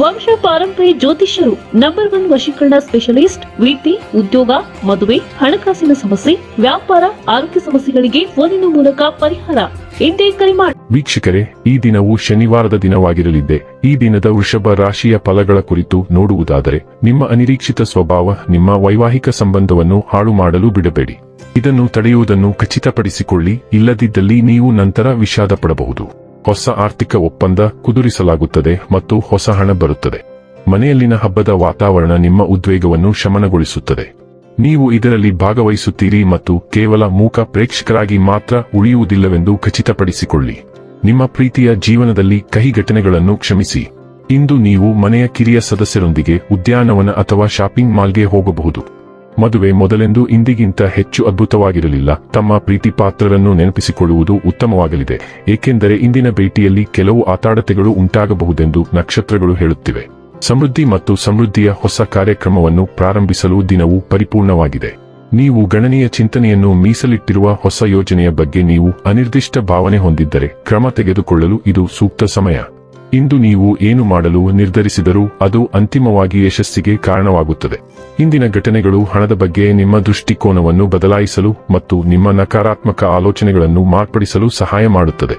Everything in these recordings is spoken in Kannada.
ವಂಶ ಪಾರಂಪರಿ ಜ್ಯೋತಿಷ್ಯರು ನಂಬರ್ ಒನ್ ವಶೀಕರಣ ಸ್ಪೆಷಲಿಸ್ಟ್ ವೃತ್ತಿ ಉದ್ಯೋಗ, ಮದುವೆ, ಹಣಕಾಸಿನ ಸಮಸ್ಯೆ, ವ್ಯಾಪಾರ, ಆರೋಗ್ಯ ಸಮಸ್ಯೆಗಳಿಗೆ ಫೋನಿನ ಮೂಲಕ ಪರಿಹಾರ. ಹಿಂದೆ ಕರೆ ಮಾಡಿ ವೀಕ್ಷಕರೇ, ಈ ದಿನವು ಶನಿವಾರದ ದಿನವಾಗಿರಲಿದೆ ಈ ದಿನದ ವೃಷಭ ರಾಶಿಯ ಫಲಗಳ ಕುರಿತು ನೋಡುವುದಾದರೆ, ನಿಮ್ಮ ಅನಿರೀಕ್ಷಿತ ಸ್ವಭಾವ, ನಿಮ್ಮ ವೈವಾಹಿಕ ಸಂಬಂಧವನ್ನು ಹಾಳು ಮಾಡಲು ಬಿಡಬೇಡಿ. ಇದನ್ನು ತಡೆಯುವುದನ್ನು ಖಚಿತಪಡಿಸಿಕೊಳ್ಳಿ. ಇಲ್ಲದಿದ್ದಲ್ಲಿ ನೀವು ನಂತರ ವಿಷಾದ ಪಡಬಹುದು ಹೊಸ ಆರ್ಥಿಕ ಒಪ್ಪಂದ ಕುದುರಿಸಲಾಗುತ್ತದೆ ಮತ್ತು ಹೊಸ ಹಣ ಬರುತ್ತದೆ. ಮನೆಯಲ್ಲಿನ ಹಬ್ಬದ ವಾತಾವರಣ ನಿಮ್ಮ ಉದ್ವೇಗವನ್ನು ಶಮನಗೊಳಿಸುತ್ತದೆ. ನೀವು ಇದರಲ್ಲಿ ಭಾಗವಹಿಸುತ್ತೀರಿ ಮತ್ತು ಕೇವಲ ಮೂಕ ಪ್ರೇಕ್ಷಕರಾಗಿ ಮಾತ್ರ ಉಳಿಯುವುದಿಲ್ಲವೆಂದು ಖಚಿತಪಡಿಸಿಕೊಳ್ಳಿ. ನಿಮ್ಮ ಪ್ರೀತಿಯ ಜೀವನದಲ್ಲಿ ಕಹಿ ಘಟನೆಗಳನ್ನು ಕ್ಷಮಿಸಿ. ಇಂದು ನೀವು ಮನೆಯ ಕಿರಿಯ ಸದಸ್ಯರೊಂದಿಗೆ ಉದ್ಯಾನವನ ಅಥವಾ ಶಾಪಿಂಗ್ ಮಾಲ್ಗೆ ಹೋಗಬಹುದು. ಮದುವೆ ಮೊದಲೆಂದು ಇಂದಿಗಿಂತ ಹೆಚ್ಚು ಅದ್ಭುತವಾಗಿರಲಿಲ್ಲ. ತಮ್ಮ ಪ್ರೀತಿ ಪಾತ್ರರನ್ನು ನೆನಪಿಸಿಕೊಳ್ಳುವುದು ಉತ್ತಮವಾಗಲಿದೆ. ಏಕೆಂದರೆ ಇಂದಿನ ಭೇಟಿಯಲ್ಲಿ ಕೆಲವು ಆತಾಡತೆಗಳು ಉಂಟಾಗಬಹುದೆಂದು ನಕ್ಷತ್ರಗಳು ಹೇಳುತ್ತಿವೆ. ಸಮೃದ್ಧಿ ಮತ್ತು ಸಮೃದ್ಧಿಯ ಹೊಸ ಕಾರ್ಯಕ್ರಮವನ್ನು ಪ್ರಾರಂಭಿಸಲು ದಿನವು ಪರಿಪೂರ್ಣವಾಗಿದೆ. ನೀವು ಗಣನೀಯ ಚಿಂತನೆಯನ್ನು ಮೀಸಲಿಟ್ಟಿರುವ ಹೊಸ ಯೋಜನೆಯ ಬಗ್ಗೆ ನೀವು ಅನಿರ್ದಿಷ್ಟ ಭಾವನೆ ಹೊಂದಿದ್ದರೆ ಕ್ರಮ ತೆಗೆದುಕೊಳ್ಳಲು ಇದು ಸೂಕ್ತ ಸಮಯ. ಇಂದು ನೀವು ಏನು ಮಾಡಲು ನಿರ್ಧರಿಸಿದರೂ ಅದು ಅಂತಿಮವಾಗಿ ಯಶಸ್ಸಿಗೆ ಕಾರಣವಾಗುತ್ತದೆ. ಇಂದಿನ ಘಟನೆಗಳು ಹಣದ ಬಗ್ಗೆ ನಿಮ್ಮ ದೃಷ್ಟಿಕೋನವನ್ನು ಬದಲಾಯಿಸಲು ಮತ್ತು ನಿಮ್ಮ ನಕಾರಾತ್ಮಕ ಆಲೋಚನೆಗಳನ್ನು ಮಾರ್ಪಡಿಸಲು ಸಹಾಯ ಮಾಡುತ್ತದೆ.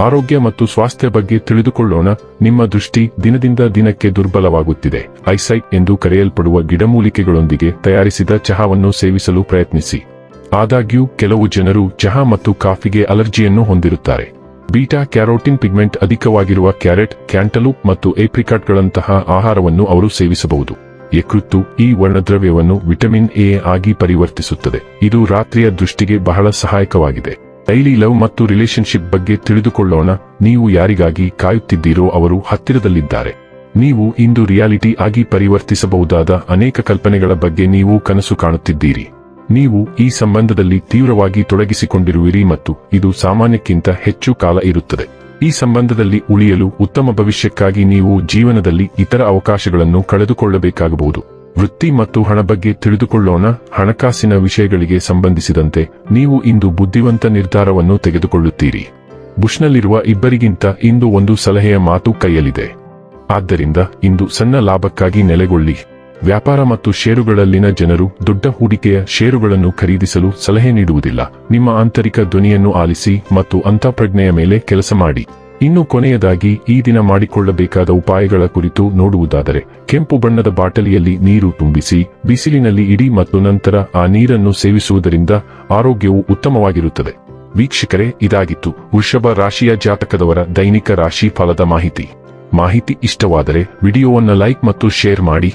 ಆರೋಗ್ಯ ಮತ್ತು ಸ್ವಾಸ್ಥ್ಯ ಬಗ್ಗೆ ತಿಳಿದುಕೊಳ್ಳೋಣ. ನಿಮ್ಮ ದೃಷ್ಟಿ ದಿನದಿಂದ ದಿನಕ್ಕೆ ದುರ್ಬಲವಾಗುತ್ತಿದೆ. ಐಸೈಟ್ ಎಂದು ಕರೆಯಲ್ಪಡುವ ಗಿಡಮೂಲಿಕೆಗಳೊಂದಿಗೆ ತಯಾರಿಸಿದ ಚಹಾವನ್ನು ಸೇವಿಸಲು ಪ್ರಯತ್ನಿಸಿ. ಆದಾಗ್ಯೂ, ಕೆಲವು ಜನರು ಚಹಾ ಮತ್ತು ಕಾಫಿಗೆ ಅಲರ್ಜಿಯನ್ನು ಹೊಂದಿರುತ್ತಾರೆ. ಬೀಟಾ ಕ್ಯಾರೋಟಿನ್ ಪಿಗ್ಮೆಂಟ್ ಅಧಿಕವಾಗಿರುವ ಕ್ಯಾರೆಟ್, ಕ್ಯಾಂಟಲೂಪ್ ಮತ್ತು ಏಪ್ರಿಕಾಟ್ಗಳಂತಹ ಆಹಾರವನ್ನು ಅವರು ಸೇವಿಸಬಹುದು. ಯಕೃತ್ತು ಈ ವರ್ಣದ್ರವ್ಯವನ್ನು ವಿಟಮಿನ್ ಎ ಆಗಿ ಪರಿವರ್ತಿಸುತ್ತದೆ. ಇದು ರಾತ್ರಿಯ ದೃಷ್ಟಿಗೆ ಬಹಳ ಸಹಾಯಕವಾಗಿದೆ. ಡೈಲಿ ಲವ್ ಮತ್ತು ರಿಲೇಶನ್ಶಿಪ್ ಬಗ್ಗೆ ತಿಳಿದುಕೊಳ್ಳೋಣ. ನೀವು ಯಾರಿಗಾಗಿ ಕಾಯುತ್ತಿದ್ದೀರೋ ಅವರು ಹತ್ತಿರದಲ್ಲಿದ್ದಾರೆ. ನೀವು ಇಂದು ರಿಯಾಲಿಟಿ ಆಗಿ ಪರಿವರ್ತಿಸಬಹುದಾದ ಅನೇಕ ಕಲ್ಪನೆಗಳ ಬಗ್ಗೆ ನೀವು ಕನಸು ಕಾಣುತ್ತಿದ್ದೀರಿ. ನೀವು ಈ ಸಂಬಂಧದಲ್ಲಿ ತೀವ್ರವಾಗಿ ತೊಡಗಿಸಿಕೊಂಡಿರುವಿರಿ ಮತ್ತು ಇದು ಸಾಮಾನ್ಯಕ್ಕಿಂತ ಹೆಚ್ಚು ಕಾಲ ಇರುತ್ತದೆ. ಈ ಸಂಬಂಧದಲ್ಲಿ ಉಳಿಯಲು ಉತ್ತಮ ಭವಿಷ್ಯಕ್ಕಾಗಿ ನೀವು ಜೀವನದಲ್ಲಿ ಇತರ ಅವಕಾಶಗಳನ್ನು ಕಳೆದುಕೊಳ್ಳಬೇಕಾಗಬಹುದು. ವೃತ್ತಿ ಮತ್ತು ಹಣ ಬಗ್ಗೆ ತಿಳಿದುಕೊಳ್ಳೋಣ. ಹಣಕಾಸಿನ ವಿಷಯಗಳಿಗೆ ಸಂಬಂಧಿಸಿದಂತೆ ನೀವು ಇಂದು ಬುದ್ಧಿವಂತ ನಿರ್ಧಾರವನ್ನು ತೆಗೆದುಕೊಳ್ಳುತ್ತೀರಿ. ಬುಷ್ನಲ್ಲಿರುವ ಇಬ್ಬರಿಗಿಂತ ಇಂದು ಒಂದು ಸಲಹೆಯ ಮಾತು ಕೈಯಲ್ಲಿದೆ. ಆದ್ದರಿಂದ ಇಂದು ಸಣ್ಣ ಲಾಭಕ್ಕಾಗಿ ನೆಲೆಗೊಳ್ಳಿ. ವ್ಯಾಪಾರ ಮತ್ತು ಷೇರುಗಳಲ್ಲಿನ ಜನರು ದೊಡ್ಡ ಹೂಡಿಕೆಯ ಷೇರುಗಳನ್ನು ಖರೀದಿಸಲು ಸಲಹೆ ನೀಡುವುದಿಲ್ಲ. ನಿಮ್ಮ ಆಂತರಿಕ ಧ್ವನಿಯನ್ನು ಆಲಿಸಿ ಮತ್ತು ಅಂತಃಪ್ರಜ್ಞೆಯ ಮೇಲೆ ಕೆಲಸ ಮಾಡಿ. ಇನ್ನು ಕೊನೆಯದಾಗಿ, ಈ ದಿನ ಮಾಡಿಕೊಳ್ಳಬೇಕಾದ ಉಪಾಯಗಳ ಕುರಿತು ನೋಡುವುದಾದರೆ, ಕೆಂಪು ಬಣ್ಣದ ಬಾಟಲಿಯಲ್ಲಿ ನೀರು ತುಂಬಿಸಿ, ಬಿಸಿಲಿನಲ್ಲಿ ಇಡಿ ಮತ್ತು ನಂತರ ಆ ನೀರನ್ನು ಸೇವಿಸುವುದರಿಂದ ಆರೋಗ್ಯವು ಉತ್ತಮವಾಗಿರುತ್ತದೆ. ವೀಕ್ಷಕರೇ, ಇದಾಗಿತ್ತು ವೃಷಭ ರಾಶಿಯ ಜಾತಕದವರ ದೈನಿಕ ರಾಶಿ ಫಲದ ಮಾಹಿತಿ. ಮಾಹಿತಿ ಇಷ್ಟವಾದರೆ ವಿಡಿಯೋವನ್ನು ಲೈಕ್ ಮತ್ತು ಶೇರ್ ಮಾಡಿ.